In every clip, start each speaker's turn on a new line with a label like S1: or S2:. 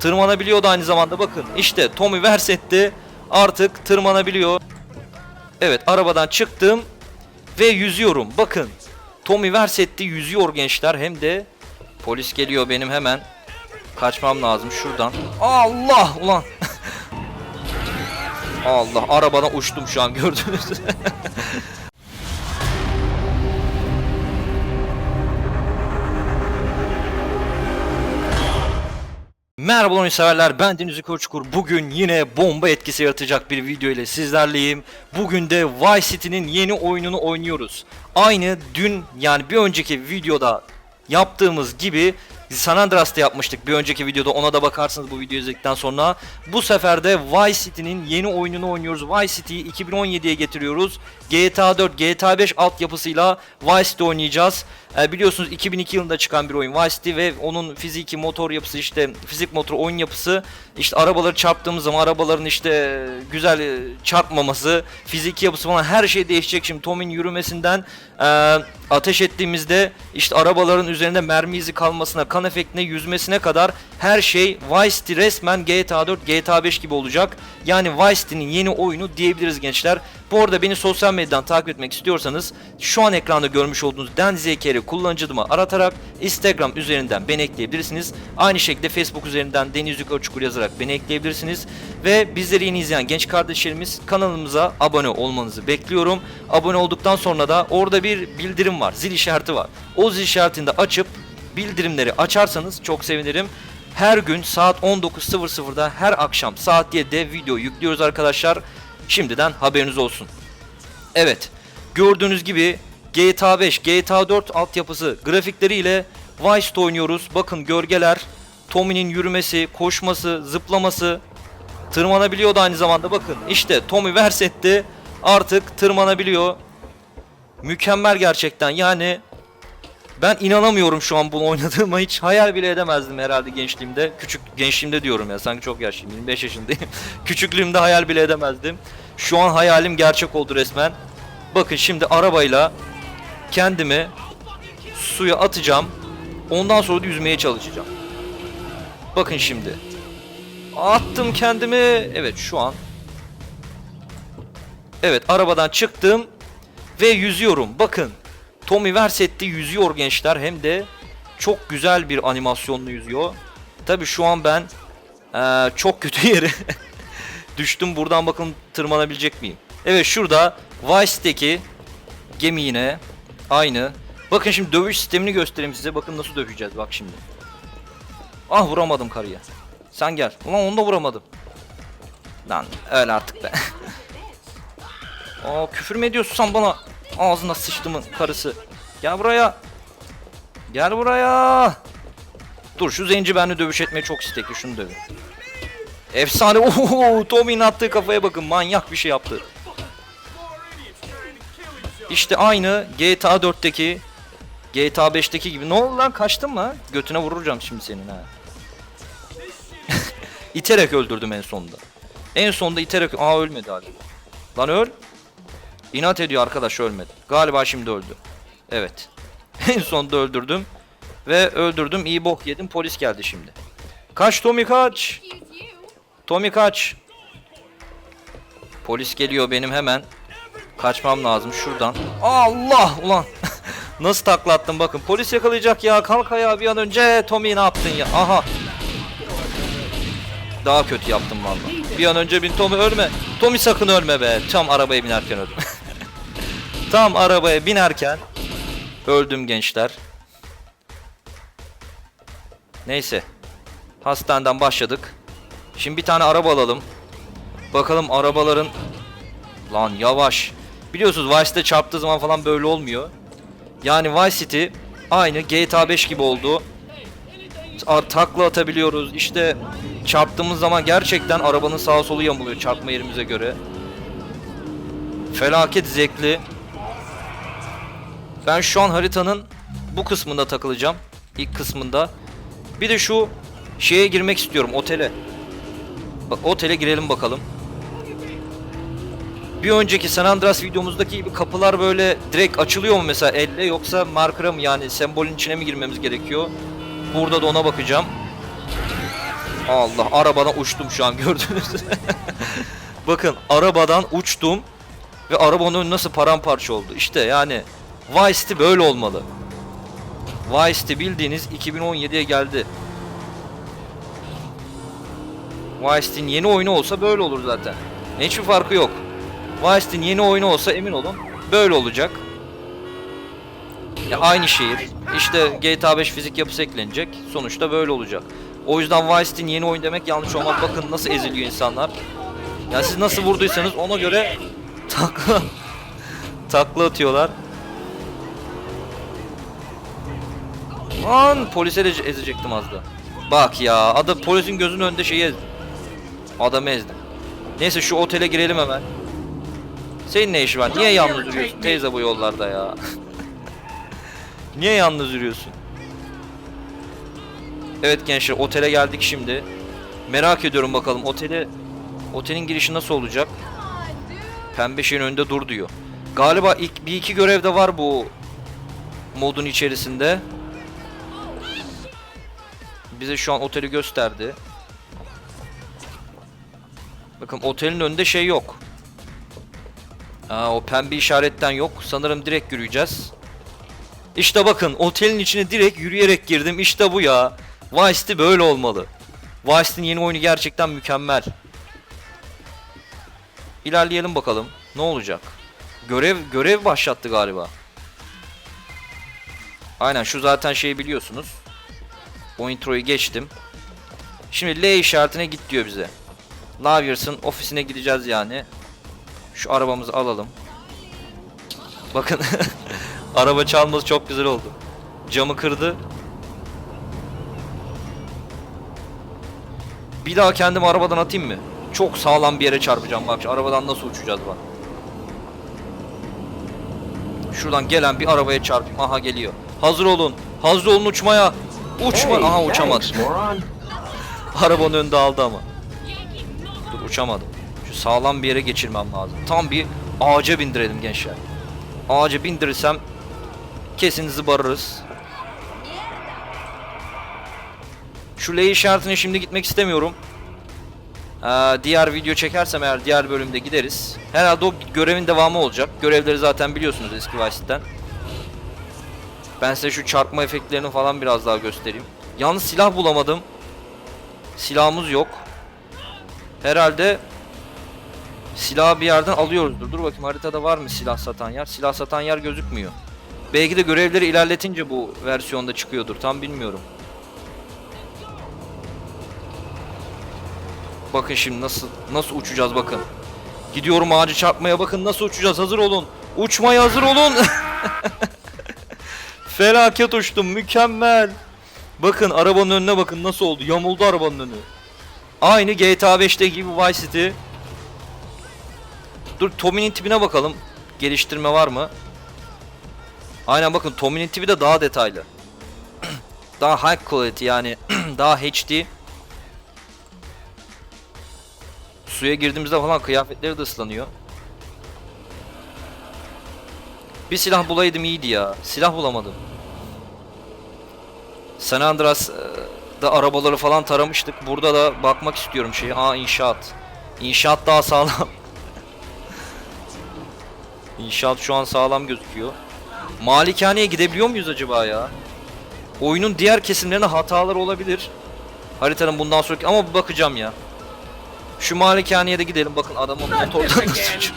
S1: Tırmanabiliyordu aynı zamanda bakın. İşte Tommy Versetti artık tırmanabiliyor. Evet arabadan çıktım ve yüzüyorum. Bakın Tommy Versetti yüzüyor gençler. Hem de polis geliyor benim hemen. Kaçmam lazım şuradan. Allah ulan. Allah arabadan uçtum şu an gördünüz. Merhaba oyun severler ben Deniz Koçkur. Bugün yine bomba etkisi yaratacak bir video ile sizlerleyim. Bugün de Vice City'nin yeni oyununu oynuyoruz. Aynı dün yani bir önceki videoda yaptığımız gibi San Andreas'ta yapmıştık bir önceki videoda ona da bakarsınız bu videoyu izledikten sonra. Bu sefer de Vice City'nin yeni oyununu oynuyoruz. Vice City'yi 2017'ye getiriyoruz. GTA 4, GTA 5 altyapısıyla Vice City oynayacağız. Ee, biliyorsunuz 2002 yılında çıkan bir oyun Vice City ve onun fiziki motor yapısı işte fizik motor oyun yapısı işte arabaları çarptığımız zaman arabaların işte güzel e, çarpmaması, fiziki yapısı falan her şey değişecek şimdi. Tom'in yürümesinden e, ateş ettiğimizde işte arabaların üzerinde mermi izi kalmasına, kan efektine, yüzmesine kadar her şey Vice City resmen GTA 4, GTA 5 gibi olacak. Yani Vice yeni oyunu diyebiliriz gençler. Bu arada beni sosyal medyadan takip etmek istiyorsanız şu an ekranda görmüş olduğunuz Denzekeri kullanıcı adımı aratarak Instagram üzerinden beni ekleyebilirsiniz. Aynı şekilde Facebook üzerinden Deniz Yukarı Çukur yazarak beni ekleyebilirsiniz. Ve bizleri yeni izleyen genç kardeşlerimiz kanalımıza abone olmanızı bekliyorum. Abone olduktan sonra da orada bir bildirim var, zil işareti var. O zil işaretini de açıp bildirimleri açarsanız çok sevinirim. Her gün saat 19.00'da her akşam saat 7'de video yüklüyoruz arkadaşlar. Şimdiden haberiniz olsun. Evet, gördüğünüz gibi GTA 5, GTA 4 altyapısı grafikleriyle Vice'de oynuyoruz. Bakın gölgeler, Tommy'nin yürümesi, koşması, zıplaması, tırmanabiliyordu aynı zamanda. Bakın işte Tommy Versetti artık tırmanabiliyor. Mükemmel gerçekten yani ben inanamıyorum şu an bunu oynadığıma hiç hayal bile edemezdim herhalde gençliğimde. Küçük gençliğimde diyorum ya sanki çok yaşlıyım 25 yaşındayım. Küçüklüğümde hayal bile edemezdim. Şu an hayalim gerçek oldu resmen. Bakın şimdi arabayla kendimi suya atacağım. Ondan sonra da yüzmeye çalışacağım. Bakın şimdi. Attım kendimi. Evet şu an. Evet arabadan çıktım ve yüzüyorum. Bakın. Tommy Versetti yüzüyor gençler hem de çok güzel bir animasyonlu yüzüyor. Tabi şu an ben eee, çok kötü yere düştüm. Buradan bakın tırmanabilecek miyim? Evet şurada Vice'deki gemi yine aynı. Bakın şimdi dövüş sistemini göstereyim size. Bakın nasıl döveceğiz bak şimdi. Ah vuramadım karıya. Sen gel. Ulan onu da vuramadım. Lan öyle artık be. Aa küfür mü ediyorsun sen bana? Ağzına sıçtımın karısı. Gel buraya. Gel buraya. Dur şu zenci benimle dövüş etmeye çok istekli. Şunu dövün. Efsane. Oho, Tommy'nin attığı kafaya bakın. Manyak bir şey yaptı. İşte aynı GTA 4'teki GTA 5'teki gibi. Ne oldu lan kaçtın mı? Götüne vuracağım şimdi senin ha. İterek öldürdüm en sonunda. En sonunda iterek... Aa ölmedi hali. Lan öl. İnat ediyor arkadaş ölmedi. Galiba şimdi öldü. Evet. en sonunda öldürdüm. Ve öldürdüm. iyi bok yedim. Polis geldi şimdi. Kaç Tommy kaç. Tommy kaç. Polis geliyor benim hemen. Kaçmam lazım şuradan. Allah ulan. Nasıl taklattım bakın. Polis yakalayacak ya. Kalk ayağa bir an önce. Tommy ne yaptın ya? Aha. Daha kötü yaptım vallahi. Bir an önce bin Tommy ölme. Tommy sakın ölme be. Tam arabaya binerken öldüm. Tam arabaya binerken öldüm gençler. Neyse. Hastaneden başladık. Şimdi bir tane araba alalım. Bakalım arabaların Lan yavaş. Biliyorsunuz Vice City'de çarptığı zaman falan böyle olmuyor. Yani Vice City aynı GTA 5 gibi oldu. Takla atabiliyoruz. İşte çarptığımız zaman gerçekten arabanın sağa solu yamuluyor çarpma yerimize göre. Felaket zevkli. Ben şu an haritanın bu kısmında takılacağım. İlk kısmında. Bir de şu şeye girmek istiyorum otele. Bak otele girelim bakalım. Bir önceki San Andreas videomuzdaki gibi kapılar böyle direkt açılıyor mu mesela elle yoksa markera mı yani sembolün içine mi girmemiz gerekiyor? Burada da ona bakacağım. Allah arabadan uçtum şu an gördünüz. Bakın arabadan uçtum ve arabanın önü nasıl paramparça oldu. İşte yani Vice City böyle olmalı. Vice City bildiğiniz 2017'ye geldi. Vice City'nin yeni oyunu olsa böyle olur zaten. Ne hiçbir farkı yok. Vice City'nin yeni oyunu olsa emin olun böyle olacak. Ya aynı şehir. İşte GTA 5 fizik yapısı eklenecek. Sonuçta böyle olacak. O yüzden Vice City'nin yeni oyun demek yanlış olmaz. Bakın nasıl eziliyor insanlar. Ya siz nasıl vurduysanız ona göre takla takla atıyorlar. Lan polise de ezecektim az da. Bak ya adam polisin gözünün önünde şeyi ezdim. Adamı ezdim. Neyse şu otele girelim hemen. Senin ne işi var? Niye yalnız yürüyorsun teyze bu yollarda ya? Niye yalnız yürüyorsun? Evet gençler otele geldik şimdi. Merak ediyorum bakalım otele otelin girişi nasıl olacak? Pembe şeyin önünde dur diyor. Galiba ilk bir iki görev de var bu modun içerisinde. Bize şu an oteli gösterdi. Bakın otelin önünde şey yok. Aa, o pembe işaretten yok. Sanırım direkt yürüyeceğiz. İşte bakın otelin içine direkt yürüyerek girdim. İşte bu ya. Vice City böyle olmalı. Vice City'nin yeni oyunu gerçekten mükemmel. İlerleyelim bakalım. Ne olacak? Görev görev başlattı galiba. Aynen şu zaten şeyi biliyorsunuz. O introyu geçtim. Şimdi L işaretine git diyor bize. Laviers'ın ofisine gideceğiz yani. Şu arabamızı alalım. Bakın araba çalması çok güzel oldu. Camı kırdı. Bir daha kendimi arabadan atayım mı? Çok sağlam bir yere çarpacağım bak arabadan nasıl uçacağız bak. Şuradan gelen bir arabaya çarpayım. Aha geliyor. Hazır olun. Hazır olun uçmaya. Uçma. Aha uçamadı. Arabanın önünde aldı ama. Dur uçamadım. Şu sağlam bir yere geçirmem lazım. Tam bir ağaca bindirelim gençler. Ağaca bindirirsem kesin zıbarırız. Şu L işaretine şimdi gitmek istemiyorum. Ee, diğer video çekersem eğer diğer bölümde gideriz. Herhalde o görevin devamı olacak. Görevleri zaten biliyorsunuz eski Vice City'den. Ben size şu çarpma efektlerini falan biraz daha göstereyim. Yalnız silah bulamadım. Silahımız yok. Herhalde silahı bir yerden alıyoruzdur. Dur bakayım haritada var mı silah satan yer? Silah satan yer gözükmüyor. Belki de görevleri ilerletince bu versiyonda çıkıyordur. Tam bilmiyorum. Bakın şimdi nasıl nasıl uçacağız bakın. Gidiyorum ağacı çarpmaya bakın nasıl uçacağız hazır olun. Uçmaya hazır olun. Felaket uçtum mükemmel. Bakın arabanın önüne bakın nasıl oldu. Yamuldu arabanın önü. Aynı GTA 5'te gibi Vice City. Dur Tommy'nin tipine bakalım. Geliştirme var mı? Aynen bakın Tommy'nin tipi de daha detaylı. daha high quality yani daha HD. Suya girdiğimizde falan kıyafetleri de ıslanıyor. Bir silah bulaydım iyiydi ya. Silah bulamadım. San Andreas e, da arabaları falan taramıştık. Burada da bakmak istiyorum şeyi. Aa inşaat. İnşaat daha sağlam. İnşaat şu an sağlam gözüküyor. Malikaneye gidebiliyor muyuz acaba ya? Oyunun diğer kesimlerinde hatalar olabilir. Haritanın bundan sonraki ama bakacağım ya. Şu malikaneye de gidelim bakın adamın motordan nasıl.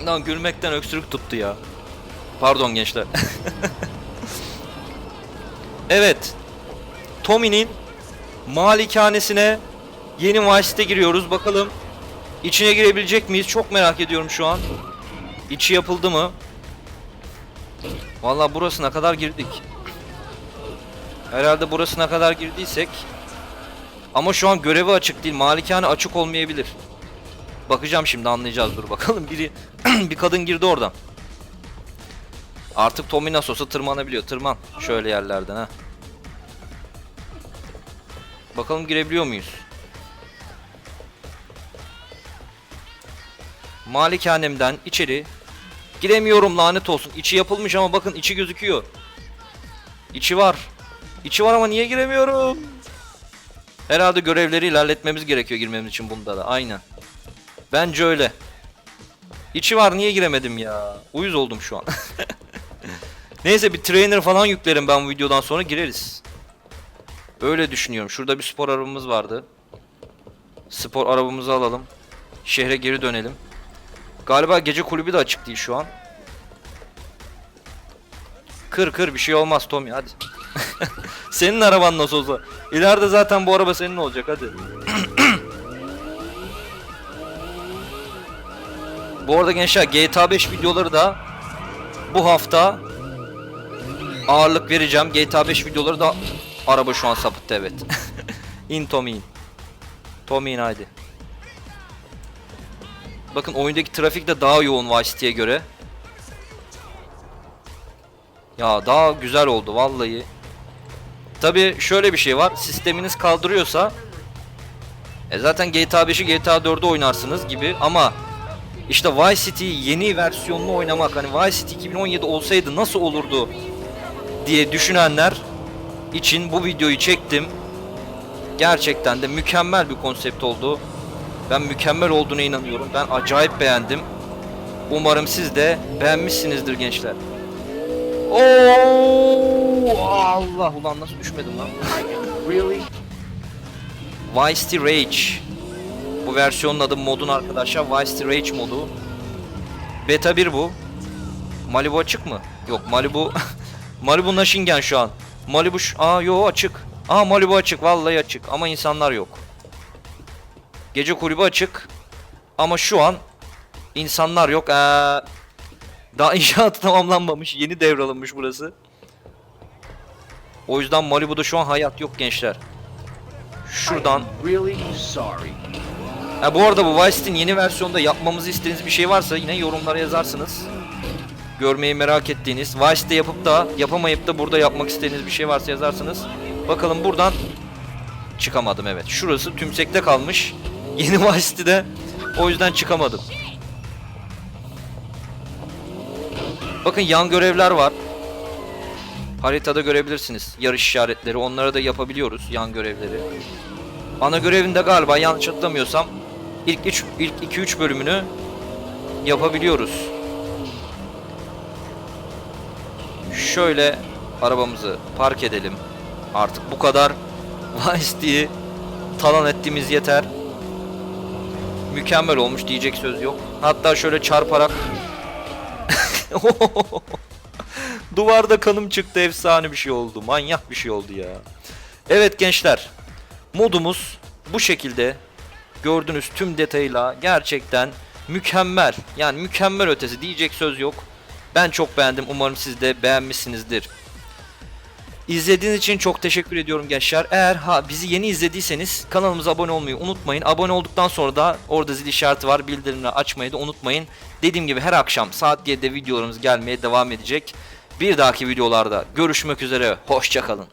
S1: Lan gülmekten öksürük tuttu ya. Pardon gençler. evet. Tommy'nin malikanesine yeni Vice'de giriyoruz. Bakalım içine girebilecek miyiz? Çok merak ediyorum şu an. İçi yapıldı mı? Vallahi burasına kadar girdik. Herhalde burasına kadar girdiysek ama şu an görevi açık değil. Malikane açık olmayabilir. Bakacağım şimdi anlayacağız dur bakalım. Biri bir kadın girdi oradan. Artık Tommy nasıl olsa tırmanabiliyor. Tırman. Şöyle yerlerden ha. Bakalım girebiliyor muyuz? Malikanemden içeri giremiyorum lanet olsun. İçi yapılmış ama bakın içi gözüküyor. İçi var. İçi var ama niye giremiyorum? Herhalde görevleri ilerletmemiz gerekiyor girmemiz için bunda da. Aynen. Bence öyle. İçi var niye giremedim ya? Uyuz oldum şu an. Neyse bir trainer falan yüklerim ben bu videodan sonra gireriz. Öyle düşünüyorum. Şurada bir spor arabamız vardı. Spor arabamızı alalım. Şehre geri dönelim. Galiba gece kulübü de açık değil şu an. Kır kır bir şey olmaz Tommy hadi. senin araban nasıl olsa. İleride zaten bu araba senin olacak hadi. bu arada gençler GTA 5 videoları da bu hafta ağırlık vereceğim. GTA 5 videoları da araba şu an sapıttı evet. in Tommy in. Tommy in haydi. Bakın oyundaki trafik de daha yoğun Vice City'ye göre. Ya daha güzel oldu vallahi. Tabi şöyle bir şey var. Sisteminiz kaldırıyorsa e zaten GTA 5'i GTA 4'ü oynarsınız gibi ama işte Vice City yeni versiyonunu oynamak hani Vice City 2017 olsaydı nasıl olurdu diye düşünenler için bu videoyu çektim. Gerçekten de mükemmel bir konsept oldu. Ben mükemmel olduğuna inanıyorum. Ben acayip beğendim. Umarım siz de beğenmişsinizdir gençler. Oo Allah ulan nasıl düşmedim lan?
S2: Really?
S1: Vice Rage. Bu versiyonun adı modun arkadaşlar Vice Rage modu. Beta 1 bu. Malibu açık mı? Yok Malibu Malibu Nashingen şu an. Malibu. Aa yo açık. Aa Malibu açık vallahi açık ama insanlar yok. Gece kulübü açık. Ama şu an insanlar yok. Ee, daha inşaatı tamamlanmamış. Yeni devralınmış burası. O yüzden Malibu'da şu an hayat yok gençler. Şuradan. Ha bu arada bu Vice City'nin yeni versiyonda yapmamızı istediğiniz bir şey varsa yine yorumlara yazarsınız. Görmeyi merak ettiğiniz, City yapıp da yapamayıp da burada yapmak istediğiniz bir şey varsa yazarsınız. Bakalım buradan çıkamadım evet. Şurası tümsekte kalmış. Yeni Vice City'de o yüzden çıkamadım. Bakın yan görevler var. Haritada görebilirsiniz. Yarış işaretleri. Onları da yapabiliyoruz yan görevleri. Ana görevinde galiba yanlış hatırlamıyorsam ilk 3 ilk 2 3 bölümünü yapabiliyoruz. Şöyle arabamızı park edelim. Artık bu kadar Vice talan ettiğimiz yeter. Mükemmel olmuş diyecek söz yok. Hatta şöyle çarparak Duvarda kanım çıktı efsane bir şey oldu. Manyak bir şey oldu ya. Evet gençler. Modumuz bu şekilde. Gördüğünüz tüm detayla gerçekten mükemmel. Yani mükemmel ötesi diyecek söz yok. Ben çok beğendim. Umarım siz de beğenmişsinizdir. İzlediğiniz için çok teşekkür ediyorum gençler. Eğer ha bizi yeni izlediyseniz kanalımıza abone olmayı unutmayın. Abone olduktan sonra da orada zil işareti var. Bildirimleri açmayı da unutmayın. Dediğim gibi her akşam saat 7'de videolarımız gelmeye devam edecek. Bir dahaki videolarda görüşmek üzere. Hoşçakalın.